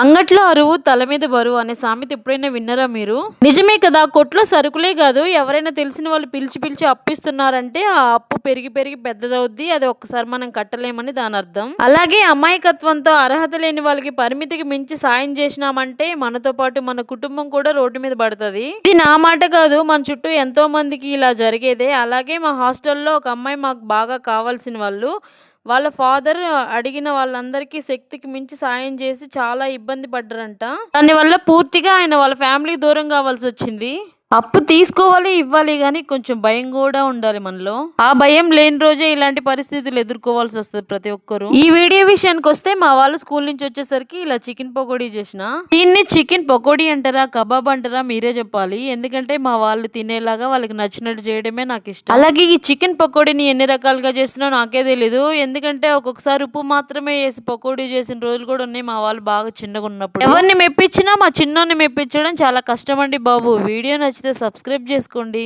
అంగట్లో అరువు తల మీద బరువు అనే సామెత ఎప్పుడైనా విన్నారా మీరు? నిజమే కదా కొట్లో సరుకులే కాదు ఎవరైనా తెలిసిన వాళ్ళు పిలిచి పిలిచి అప్పిస్తున్నారంటే ఆ అప్పు పెరిగి పెరిగి పెద్దదవుద్ది అది ఒక్కసారి మనం కట్టలేమని దాని అర్థం. అలాగే అమాయకత్వంతో అర్హత లేని వాళ్ళకి పరిమితికి మించి సాయం చేసినామంటే మనతో పాటు మన కుటుంబం కూడా రోడ్డు మీద పడుతుంది. ఇది నా మాట కాదు మన చుట్టూ ఎంతో మందికి ఇలా జరిగేదే. అలాగే మా హాస్టల్లో ఒక అమ్మాయి మాకు బాగా కావాల్సిన వాళ్ళు వాళ్ళ ఫాదర్ అడిగిన వాళ్ళందరికీ శక్తికి మించి సాయం చేసి చాలా ఇబ్బంది పడ్డారంట. దానివల్ల పూర్తిగా ఆయన వాళ్ళ ఫ్యామిలీకి దూరం కావాల్సి వచ్చింది. అప్పు తీసుకోవాలి ఇవ్వాలి కానీ కొంచెం భయం కూడా ఉండాలి మనలో. ఆ భయం లేని రోజే ఇలాంటి పరిస్థితులు ఎదుర్కోవాల్సి వస్తుంది ప్రతి ఒక్కరు. ఈ వీడియో విషయానికి వస్తే మా వాళ్ళు స్కూల్ నుంచి వచ్చేసరికి ఇలా చికెన్ పకోడీ చేసిన. దీన్ని చికెన్ పకోడీ అంటారా కబాబ్ అంటారా మీరే చెప్పాలి. ఎందుకంటే మా వాళ్ళు తినేలాగా వాళ్ళకి నచ్చినట్టు చేయడమే నాకు ఇష్టం. అలాగే ఈ చికెన్ పకోడీని ఎన్ని రకాలుగా చేసినా నాకే తెలీదు. ఎందుకంటే ఒక్కొక్కసారి ఉప్పు మాత్రమే వేసి పకోడీ చేసిన రోజులు కూడా ఉన్నాయి మా వాళ్ళు బాగా చిన్నగా ఉన్నప్పుడు. ఎవరిని మెప్పించినా మా చిన్నోని మెప్పించడం చాలా కష్టం అండి బాబు. వీడియో నచ్చితే సబ్స్క్రైబ్ చేసుకోండి.